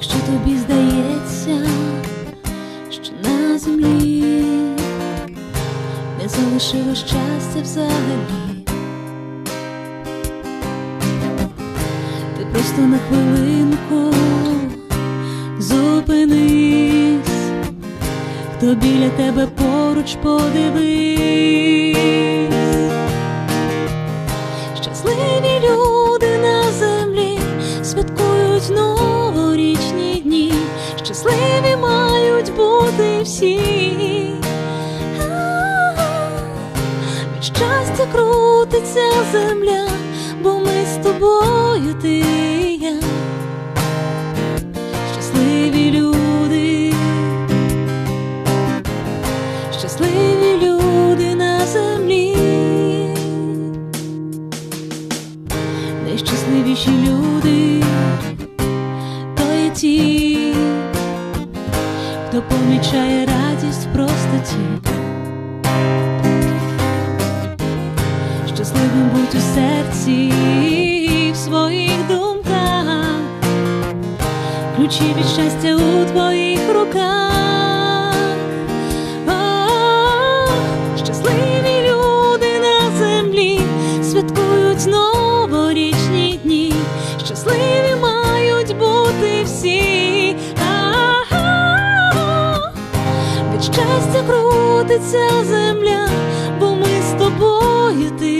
Якщо тобі здається, що на землі не залишилось щастя взагалі, ти просто на хвилинку зупинись, хто біля тебе поруч подивись. Від щастя крутиться земля, бо ми з тобою ти я. Щасливі люди, щасливі люди на землі. Найщасливіші люди то є ті, хто помічає радість в простоті. Щасливим будь у серці в своїх думках, ключі від щастя у твоїх руках. О, щасливі люди на землі святкують новорічні дні, щасливі мають бути всі. Крутиться земля, бо ми з тобою ти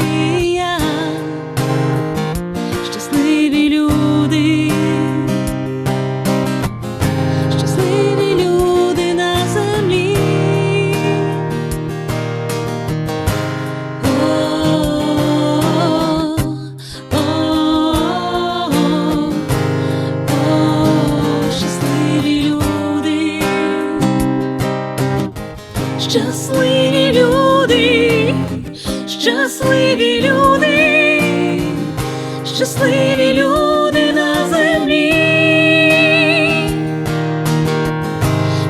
щасливі люди, щасливі люди, щасливі люди на землі,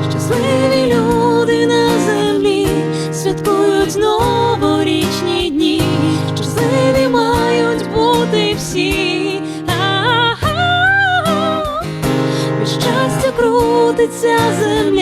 щасливі люди на землі, святкують новорічні дні, щасливі мають бути всі, а від щастя крутиться земля.